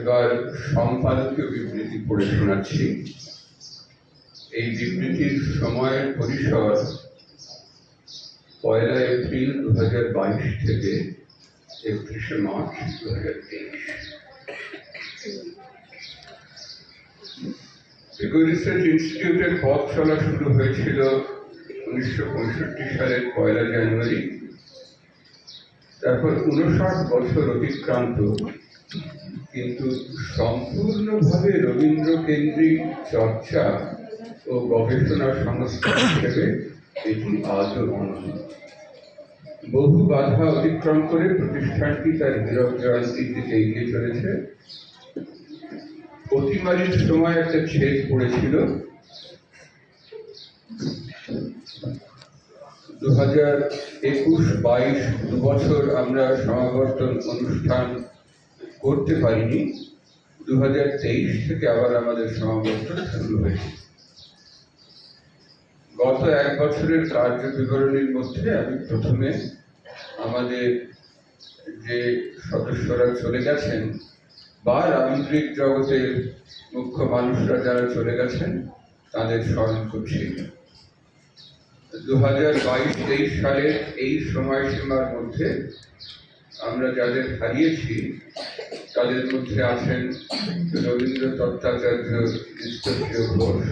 এবার সম্পাদকীয় বিবৃতি পড়ে শোনাচ্ছি। এই বিবৃতির সময়ের পরিসর পয়লা এপ্রিল দু হাজার বাইশ থেকে একত্রিশে মার্চ দু হাজার তেইশ। রিসার্চ ইনস্টিটিউটের পথ চলা শুরু হয়েছিল উনিশশো পঁয়ষট্টি সালের পয়লা জানুয়ারি। তারপর উনষাট বছর অতিক্রান্ত কিন্তু সম্পূর্ণভাবে রবীন্দ্র কেন্দ্রিক চর্চা ও গবেষণা সংস্থা হিসেবে এটি আজও অনন্য বহু বাধা অতিক্রম করে প্রতিষ্ঠানটি তার হীরক জয়ন্তীর দিকে এগিয়ে চলেছে। অতিমারির সময় একটা ছেদ পড়েছিল। দু হাজার একুশ বাইশ দু বছর আমরা সমাবর্তন অনুষ্ঠান করতে পারিনি। দু হাজার তেইশ থেকে আবার আমাদের সমাবর্তন শুরু হয়েছে। গত এক বছরের কার্য বিবরণীর মধ্যে আমি প্রথমে আমাদের যে সদস্যরা চলে গেছেন বা রাজনৈতিক জগতের মুখ্য মানুষরা যারা চলে গেছেন, তাদের স্মরণ করছি দু হাজার বাইশ তেইশ সালের এই সময়সীমার মধ্যে আমরা যাদের হারিয়েছি তাদের মধ্যে আছেন রবীন্দ্র তত্ত্বাচার্য ঈশ্বরীয় ঘোষ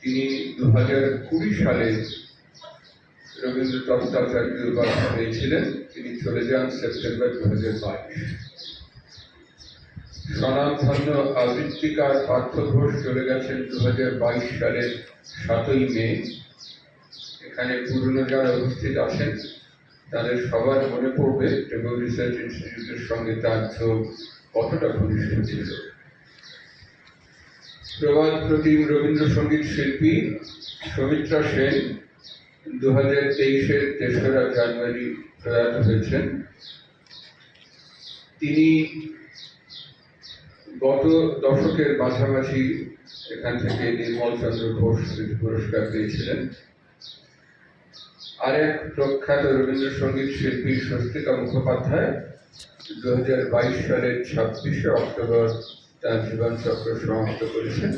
তিনি দু হাজার কুড়ি সালে রবীন্দ্র তত্ত্বাচার্য উপাধি পেয়েছিলেন তিনি চলে যান সেপ্টেম্বর দু হাজার বাইশ। স্বনামধন্য আবৃত্তিকার পার্থ ঘোষ চলে গেছেন দু হাজার বাইশ সালের সাতই মে। এখানে পুরনো যারা উপস্থিত আছেন তাদের সবার মনে পড়বে টেবল রিসার্চ ইনস্টিটিউটের সঙ্গে তার যোগ কতটা ঘনিষ্ঠ ছিল। প্রবাদ প্রতিম রবীন্দ্রসঙ্গীত শিল্পী সৌমিত্রা সেন দু হাজার তেইশের তেসরা জানুয়ারি প্রয়াত হয়েছেন। তিনি গত দশকের মাঝামাঝি এখান থেকে নির্মল চন্দ্র ঘোষ পুরস্কার পেয়েছিলেন। আরেক প্রখ্যাত রবীন্দ্রসঙ্গীত শিল্পী স্বস্তিকা মুখোপাধ্যায় দু হাজার বাইশ সালের ছাব্বিশে অক্টোবর তার জীবন চক্র সমাপ্ত করেছেন।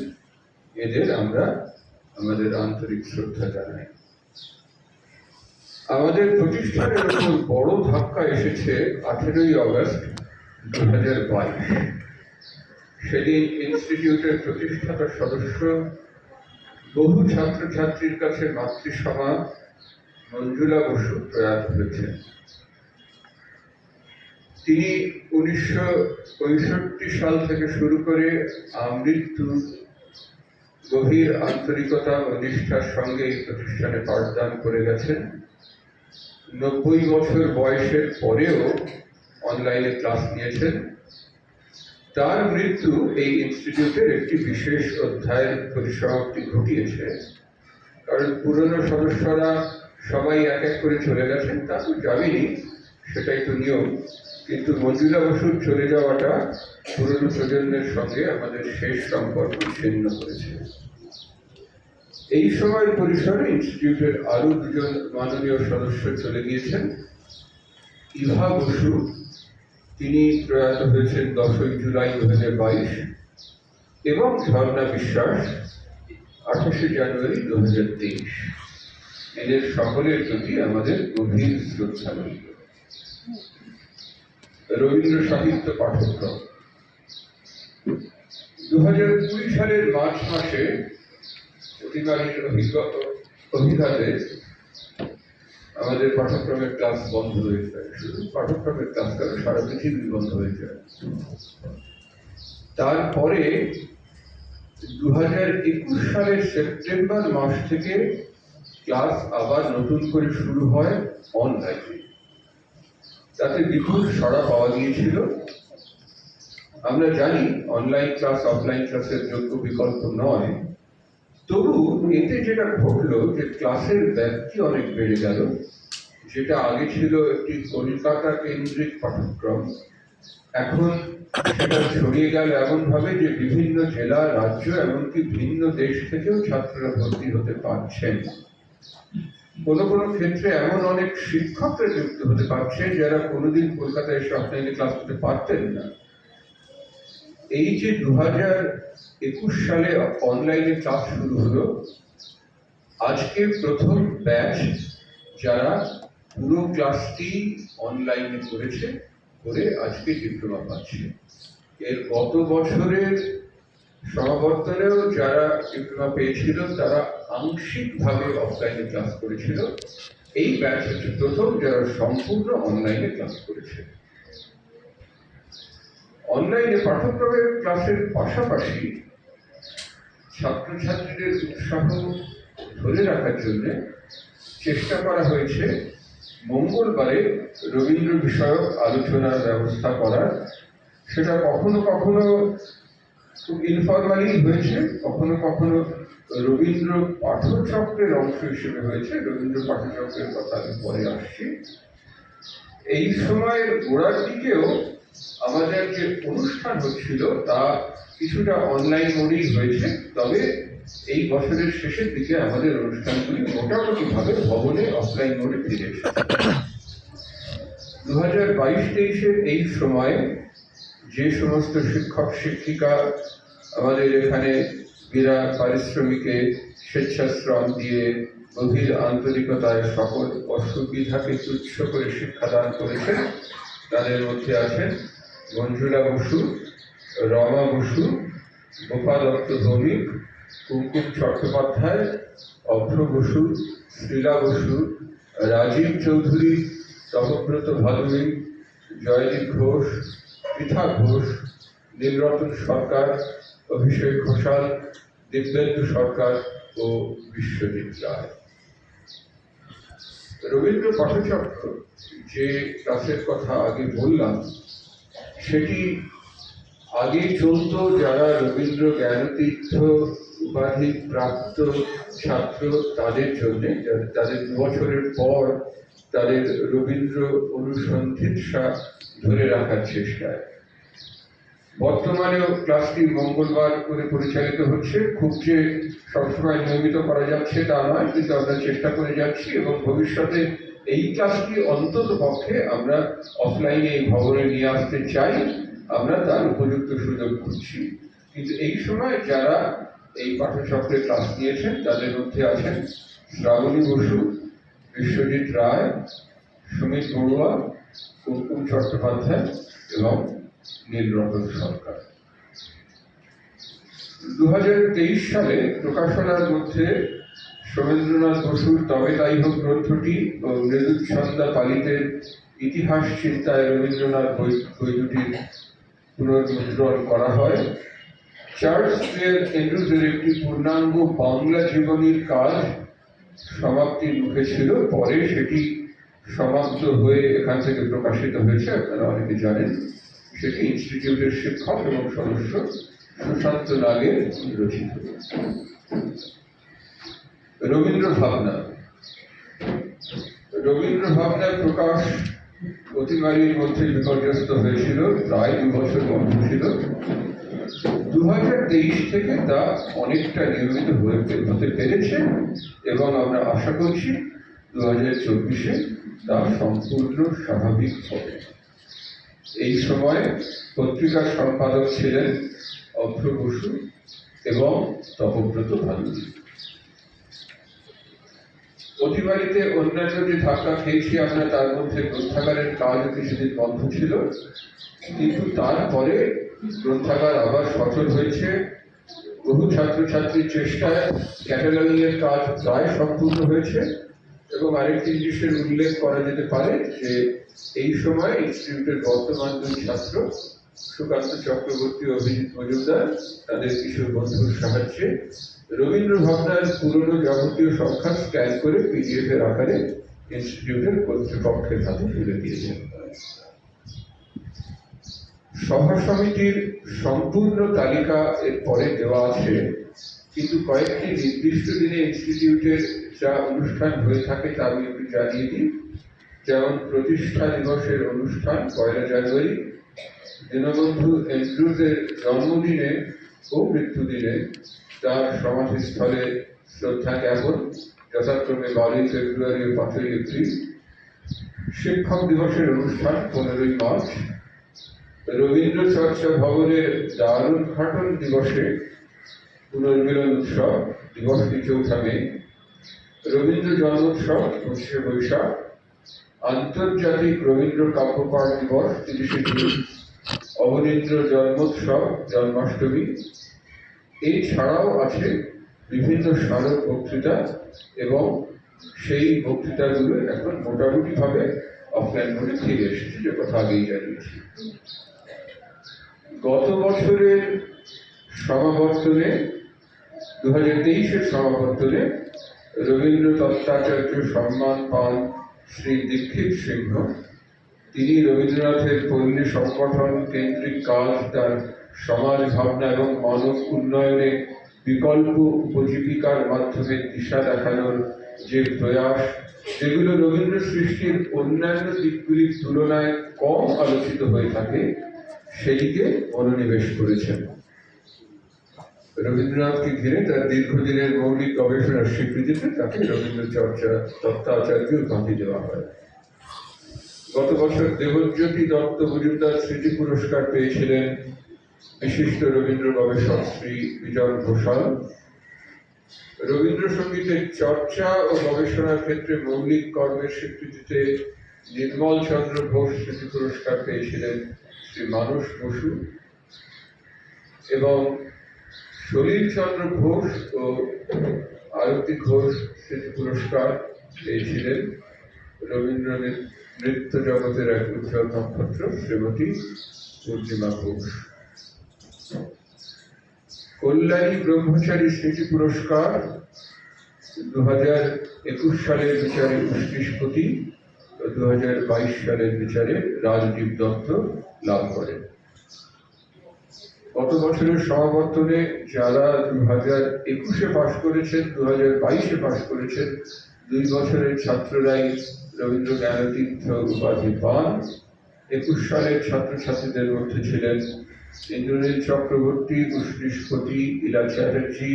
এদের আমরা আমাদের আন্তরিক শ্রদ্ধা জানাই। আমাদের প্রতিষ্ঠানের উপর বড় ধাক্কা এসেছে আঠেরোই আগস্ট দু হাজার বাইশ। সেদিন ইনস্টিটিউটের প্রতিষ্ঠাতা সদস্য, বহু ছাত্রছাত্রীর কাছে মাতৃসভা মঞ্জুলা বসু প্রয়াত হয়েছেন তিনি উনিশশো পঁয়ষট্টি সাল থেকে শুরু করে আমৃত্যু, গভীর আন্তরিকতা ও নিষ্ঠার সঙ্গে এই প্রতিষ্ঠানে পাঠদান করে গেছেন। নব্বই বছর বয়সের পরেও অনলাইনে ক্লাস নিয়েছেন। তার মৃত্যু এই ইনস্টিটিউটের একটি বিশেষ অধ্যায়ের পরিসমাপ্তি ঘটিয়েছে। কারণ পুরনো সদস্যরা সবাই এক এক করে চলে গেছেন। তা তো যাবেনি, সেটাই তো নিয়ম। কিন্তু মঞ্জুলা বসুর চলে যাওয়াটা পুরনো প্রজন্মের সঙ্গে আমাদের শেষ সম্পর্ক ছিন্ন করেছে। এই সময়ের পরিসরে ইনস্টিটিউটের আরও দুজন মাননীয় সদস্য চলে গিয়েছেন। ইভা বসু, তিনি প্রয়াত হয়েছেন দশই জুলাই দু হাজার বাইশ এবং ঝর্ণা বিশ্বাস আঠাশে জানুয়ারি দু হাজার তেইশ। এদের সকলের প্রতি আমাদের গভীর শ্রদ্ধা রইল। রবীন্দ্র সাহিত্য পাঠ্যক্রম দু হাজার কুড়ি সালের মার্চ মাসে অতিকালীন অভিজ্ঞ- অভিঘাতে আমাদের পাঠক্রমের ক্লাস বন্ধ হয়ে যায়। শুধু পাঠ্যক্রমের ক্লাস কারণ সারা পৃথিবী বন্ধ হয়ে যায়। তারপরে দু হাজার একুশ সালের সেপ্টেম্বর মাস থেকে ক্লাস আবার নতুন করে শুরু হয় অনলাইনে তাতে বিপুল সাড়া পাওয়া গিয়েছিল। আমরা জানি অনলাইন ক্লাস অফলাইন ক্লাসের যোগ্য বিকল্প নয়। তবু এতে যেটা ঘটলো যে ক্লাসের ব্যাপ্তি অনেক বেড়ে গেল। যেটা আগে ছিল একটি কলকাতা কেন্দ্রিক পাঠ্যক্রম। এখন সেটা ছড়িয়ে গেল এমনভাবে যে বিভিন্ন জেলা, রাজ্য, এমনকি ভিন্ন দেশ থেকেও ছাত্ররা ভর্তি হতে পারছেন। কোনো কোনো ক্ষেত্রে এমন অনেক শিক্ষকরা যুক্ত হতে পারছে যারা কোনোদিন কলকাতায় এসে অফলাইনে ক্লাস করতে পারতেন না। এই যে দু হাজার একুশ সালে অনলাইনে ক্লাস শুরু হলো, আজকে প্রথম ব্যাচ যারা পুরো ক্লাসটি অনলাইনে করেছে, করে আজকে ডিপ্লোমা পাচ্ছে। এর গত বছরের সমাবর্তনেও যারা ডিপ্লোমা পেয়েছিল, তারা আংশিকভাবে অফলাইনে ক্লাস করেছিল। এই ব্যাচ হচ্ছে প্রথম যারা সম্পূর্ণ অনলাইনে ক্লাস করেছে। অনলাইনে পাঠ্যক্রমের ক্লাসের পাশাপাশি ছাত্রছাত্রীদের উৎসাহ ধরে রাখার জন্য চেষ্টা করা হয়েছে মঙ্গলবারে রবীন্দ্র বিষয়ক আলোচনার ব্যবস্থা করার। সেটা কখনো কখনো খুব ইনফরমালি হয়েছে, কখনো কখনো রবীন্দ্র পাঠচক্রের অংশ হিসেবে হয়েছে। রবীন্দ্র পাঠচক্রের কথা আমি পরে আসছি। এই সময়ের গোড়ার দিকেও আমাদের যে অনুষ্ঠান হচ্ছিল, তা কিছুটা অনলাইন মোডেই হয়েছে। তবে এই বছরের শেষের দিকে আমাদের অনুষ্ঠানগুলি মোটামুটি ভাবে ভবনে অফলাইন মোডে ফিরেছে দু হাজার বাইশ তেইশের এই সময়ে যে সমস্ত শিক্ষক শিক্ষিকা আমাদের এখানে বিনা পারিশ্রমিকে স্বেচ্ছাশ্রম দিয়ে গভীর আন্তরিকতায় সকল অসুবিধাকে তুচ্ছ করে শিক্ষাদান করেছেন। তাদের মধ্যে আছেন মঞ্জুলা বসু, রমা বসু গোপালত্ত ভৌমিক, কুমকুম চট্টোপাধ্যায়, অভ্র বসু, শ্রীলা বসু, রাজীব চৌধুরী, তপব্রত ভাদুরী জয়দীপ ঘোষ, পৃথা ঘোষ, নীলরতন সরকার, অভিষেক ঘোষাল দিব্যেন্দু সরকার ও বিশ্বজিৎ রায় রবীন্দ্র পাঠচক্র যে ক্লাসের কথা আগে বললাম, সেটি আগে চলতো যারা রবীন্দ্র জ্ঞানতীর্থ, উপাধি প্রাপ্ত ছাত্র, তাদের জন্য, তাদের বছরের পর তাদের রবীন্দ্র অনুসন্ধিৎসা ধরে রাখার চেষ্টায়। বর্তমানেও ক্লাসটি মঙ্গলবার করে পরিচালিত হচ্ছে। খুব যে সবসময় নিয়মিত করা যাচ্ছে তা নয়, কিন্তু আমরা চেষ্টা করে যাচ্ছি এবং ভবিষ্যতে এই ক্লাসটি অন্তত পক্ষে আমরা অফলাইনে এই ভবনে নিয়ে আসতে চাই। আমরা তার উপযুক্ত সুযোগ করছি কিন্তু এই সময় যারা এই পাঠচক্রে ক্লাস নিয়েছেন, তাদের মধ্যে আছেন শ্রাবণী বসু, বিশ্বজিৎ রায়, সুমিত বড়ুয়া কুমকুম চট্টোপাধ্যায় এবং নীলরতন সরকার। দু সালে প্রকাশনার মধ্যে সৌমেন্দ্রনাথ বসুর তবে তাই হোক গ্রন্থটি ও মৃদুচ্ছন্দা পালিতের ইতিহাস চিন্তায় রবীন্দ্রনাথ বই বই দুটির পুনর্মুদ্রণ করা হয়। চার্লস ক্লেয়ার এন্ড্রুজের একটি পূর্ণাঙ্গ বাংলা জীবনীর কাজ সমাপ্তির মুখে ছিল। পরে সেটি সমাপ্ত হয়ে এখান থেকে প্রকাশিত হয়েছে, আপনারা অনেকে জানেন। সেটি ইনস্টিটিউটের শিক্ষক এবং সদস্য সুশান্ত নাগের রচিত। রবীন্দ্র ভাবনা রবীন্দ্র ভাবনার প্রকাশ অতিমারির মধ্যে বিপর্যস্ত হয়েছিল, প্রায় দু বছর বন্ধ ছিল। দু হাজার তেইশ থেকে তা অনেকটা নিয়মিত হয়ে হতে পেরেছে এবং আমরা আশা করছি দু হাজার চব্বিশে তা সম্পূর্ণ স্বাভাবিক হবে। এই সময় পত্রিকার সম্পাদক ছিলেন অভ্র বসু এবং তপব্রত ভাদুরী অতিবাড়িতে অন্যান্য যে ধাক্কা খেয়েছি, আমরা তার মধ্যে গ্রন্থাগারের কাজ কিছুদিন বন্ধ ছিল। কিন্তু তারপরে গ্রন্থাগার আবার সচল হয়েছে। বহু ছাত্রছাত্রীর চেষ্টায় ক্যাটালগিং এর কাজ প্রায় সম্পূর্ণ হয়েছে। এবং আরেকটি জিনিসের উল্লেখ করা যেতে পারে যে এই সময় ইনস্টিটিউটের বর্তমান দুই ছাত্র, সুকান্ত চক্রবর্তী অভিজিৎ মজুমদার, তাদের কিছু বন্ধুর সাহায্যে রবীন্দ্র ভাবনার পুরনো যাবতীয় সংখ্যা স্ক্যান করে পিডিএফ এর আকারে ইনস্টিটিউটের কর্তৃপক্ষের হাতে তুলে দিয়েছেন সভা সমিতির সম্পূর্ণ তালিকা এর পরে দেওয়া আছে। কিন্তু কয়েকটি নির্দিষ্ট দিনে ইনস্টিটিউটের যা অনুষ্ঠান হয়ে থাকে তা আমি একটু জানিয়ে দিই। যেমন প্রতিষ্ঠা দিবসের অনুষ্ঠান, পয়লা জানুয়ারি, দীনবন্ধু এন্ড্রুজের জন্মদিনে ও মৃত্যুদিনে। তার সমাধিস্থলে শ্রদ্ধা জ্ঞাপন, যথাক্রমে বারোই ফেব্রুয়ারি ও পাঁচই এপ্রিল। শিক্ষক দিবসের অনুষ্ঠান, পনেরোই মার্চ। রবীন্দ্র চর্চা ভবনের দারুণ উদ্ঘাটন দিবসে পুনর্মিলন উৎসব দিবসটি চৌঠা মে রবীন্দ্র জন্মোৎসব, পঁচিশে বৈশাখ, আন্তর্জাতিক রবীন্দ্র কাব্যপাঠ দিবস, তিরিশে জুন, অবনীন্দ্র জন্মোৎসব, জন্মাষ্টমী। এছাড়াও আছে বিভিন্ন স্মারক বক্তৃতা এবং সেই বক্তৃতাগুলো এখন মোটামুটিভাবে অফলাইন মোডে ফিরে এসেছে, যে কথা আগেই জানিয়েছি। গত বছরের সমাবর্তনে দু হাজার তেইশের সমাবর্তনে রবীন্দ্র তত্ত্বাচার্য সম্মান পান শ্রী দীক্ষিত সিংহ। তিনি রবীন্দ্রনাথের পল্লী সংগঠন কেন্দ্রিক কাজ, তার সমাজ ভাবনা এবং মানব উন্নয়নে বিকল্প উপজীবিকার মাধ্যমে দিশা দেখানোর যে প্রয়াস, সেগুলো রবীন্দ্র সৃষ্টির অন্যান্য দিকগুলির তুলনায় কম আলোচিত হয়ে থাকে সেদিকে মনোনিবেশ করেছেন। রবীন্দ্রনাথকে ঘিরে তার দীর্ঘদিনের মৌলিক গবেষণার স্বীকৃতিতে তাকে রবীন্দ্র চর্চা তত্ত্বাচার্য উপাধি দেওয়া হয়। গত বছর দেবজ্যোতি দত্ত মজুমদার স্মৃতি পুরস্কার পেয়েছিলেন বিশিষ্ট রবীন্দ্র গবেষক শ্রী বিজন ঘোষাল। রবীন্দ্রসঙ্গীতের চর্চা ও গবেষণার ক্ষেত্রে মৌলিক কর্মের স্বীকৃতিতে নির্মল চন্দ্র ঘোষ স্মৃতি পুরস্কার পেয়েছিলেন শ্রী মানস বসু। এবং সলিল চন্দ্র ঘোষ ও আরতি ঘোষ স্মৃতি পুরস্কার পেয়েছিলেন। রবীন্দ্র নৃ- নৃত্য জগতের এক উজ্জ্বল নক্ষত্র, শ্রীমতী পূর্ণিমা ঘোষ। কল্যাণী ব্রহ্মচারী স্মৃতি পুরস্কার দু হাজার একুশ সালের বিচারে ও দু হাজার বাইশ সালের বিচারে রাজদীপ দত্ত লাভ করেন। গত বছরের সমাবর্তনে যারা দু হাজার একুশে পাশ করেছেন দু হাজার বাইশে পাশ করেছেন, দুই বছরের ছাত্ররাই রবীন্দ্র জ্ঞানতীর্থ উপাধি পান। একুশ সালের ছাত্রছাত্রীদের মধ্যে ছিলেন ইন্দ্রনীল চক্রবর্তী উষ্ণিষ্পতি ইলা চ্যাটার্জি,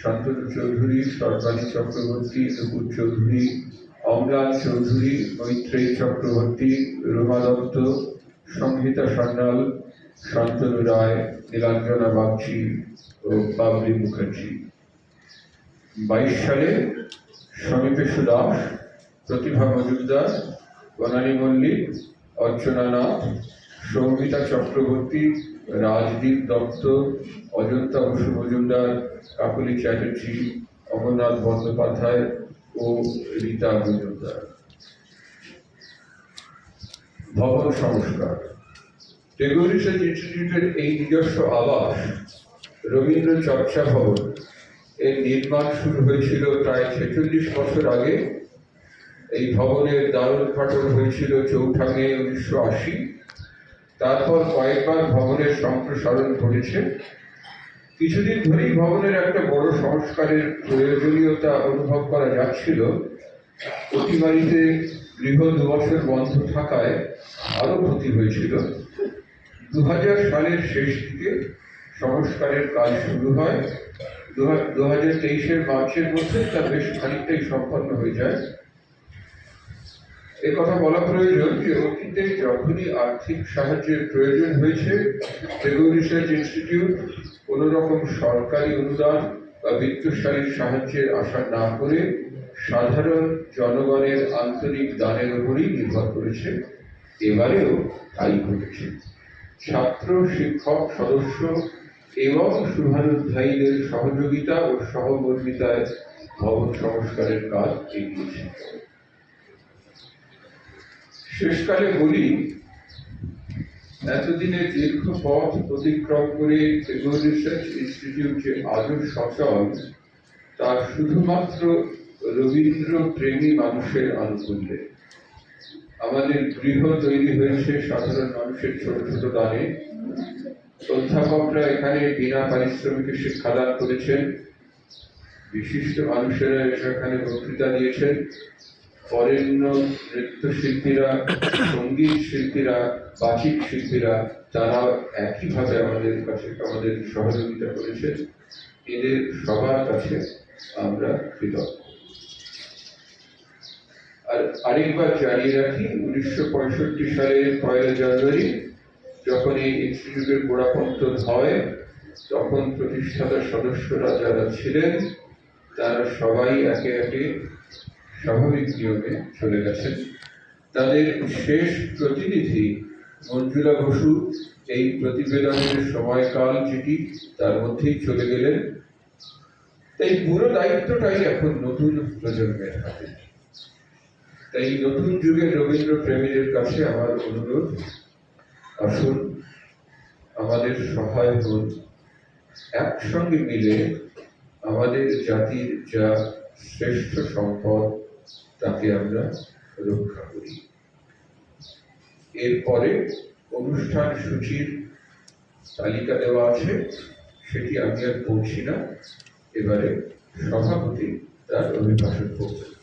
শান্তনু চৌধুরী, সর্বাণী চক্রবর্তী, নুপুর চৌধুরী, অম্লান চৌধুরী, মৈত্রেয়ী চক্রবর্তী রুমা দত্ত সংহিতা সান্যাল শান্তনু রায় নীলাঞ্জনা বাগচি ও বাবলি মুখার্জি বাইশ সালে সমীপেশু দাস প্রতিভা মজুমদার বনানী মল্লিক অর্চনা নাথ সৌমিতা চক্রবর্তী রাজদীপ দত্ত অজন্তা বসু মজুমদার কাকুলি চ্যাটার্জি অমরনাথ বন্দ্যোপাধ্যায় ও রীতা মজুমদার ভবন সংস্কার টেগোর ইনস্টিটিউটের এই নিজস্ব আবাস, রবীন্দ্র চর্চা ভবন। এর নির্মাণ শুরু হয়েছিল প্রায় ছেচল্লিশ বছর আগে। এই ভবনের দ্বার উদ্ঘাটন হয়েছিল চৌঠা মে উনিশশো আশি। তারপর কয়েকবার ভবনের সম্প্রসারণ ঘটেছে। কিছুদিন ধরেই ভবনের একটা বড় সংস্কারের প্রয়োজনীয়তা অনুভব করা যাচ্ছিল। অতিবাড়িতে গৃহ দুবছর বন্ধ থাকায় আরও ক্ষতি হয়েছিল। দু হাজার সালের শেষ দিকে সংস্কারের কাজ শুরু হয়। দু হাজার তেইশের মার্চের মধ্যে তা বেশ খানিকটাই সম্পন্ন হয়ে যায়। এ কথা বলা প্রয়োজন যে অতীতে যখনই আর্থিক সাহায্যের প্রয়োজন হয়েছে টেগোর রিসার্চ ইনস্টিটিউট কোন রকম সরকারি অনুদান বা বিত্তশালীর সাহায্যের আশা না করে সাধারণ জনগণের আন্তরিক দানের উপরই নির্ভর করেছে। এবারেও তাই ঘটেছে। ছাত্র, শিক্ষক, সদস্য এবং শুভানুধ্যায়ীদের সহযোগিতা ও সহমর্মিতায় ভবন সংস্কারের কাজ এগিয়েছে শেষকালে বলি এতদিনের দীর্ঘ পথ অতিক্রম করে রিসার্চ ইনস্টিটিউট যে আজও সচল, তা শুধুমাত্র রবীন্দ্র প্রেমী মানুষের আনুকূল্যে। আমাদের গৃহ তৈরি হয়েছে সাধারণ মানুষের ছোট ছোট দানে। অধ্যাপকরা এখানে বিনা পারিশ্রমিকে শিক্ষাদান করেছেন। বিশিষ্ট মানুষেরা এখানে বক্তৃতা দিয়েছেন। বরেণ্য নৃত্যশিল্পীরা, সংগীত শিল্পীরা, বাচিক শিল্পীরা, তারা একইভাবে আমাদের কাছে, আমাদের সহযোগিতা করেছেন। এদের সবার কাছে আমরা কৃতজ্ঞ। আরেকবার জানিয়ে রাখি, উনিশশো পঁয়ষট্টি সালের পয়লা জানুয়ারি যখন এই ইনস্টিটিউটের গোড়াপত্তন হয়, তখন প্রতিষ্ঠাতা সদস্যরা যারা ছিলেন, তারা সবাই একে একে স্বাভাবিক নিয়মে চলে গেছেন। তাদের শেষ প্রতিনিধি মঞ্জুলা বসু, এই প্রতিবেদনের সময়কাল যেটি, তার মধ্যেই চলে গেলেন। তাই পুরো দায়িত্বটাই এখন নতুন প্রজন্মের হাতে। তাই নতুন যুগের রবীন্দ্র প্রেমীদের কাছে আমার অনুরোধ, আসুন আমাদের সহায় হন, একসঙ্গে মিলে আমাদের জাতির যা শ্রেষ্ঠ সম্পদ, তাকে আমরা রক্ষা করি। এরপরে অনুষ্ঠান সূচির তালিকা দেওয়া আছে, সেটি আমি আর পড়ছি না। এবারে সভাপতি তার অভিভাষণ করবেন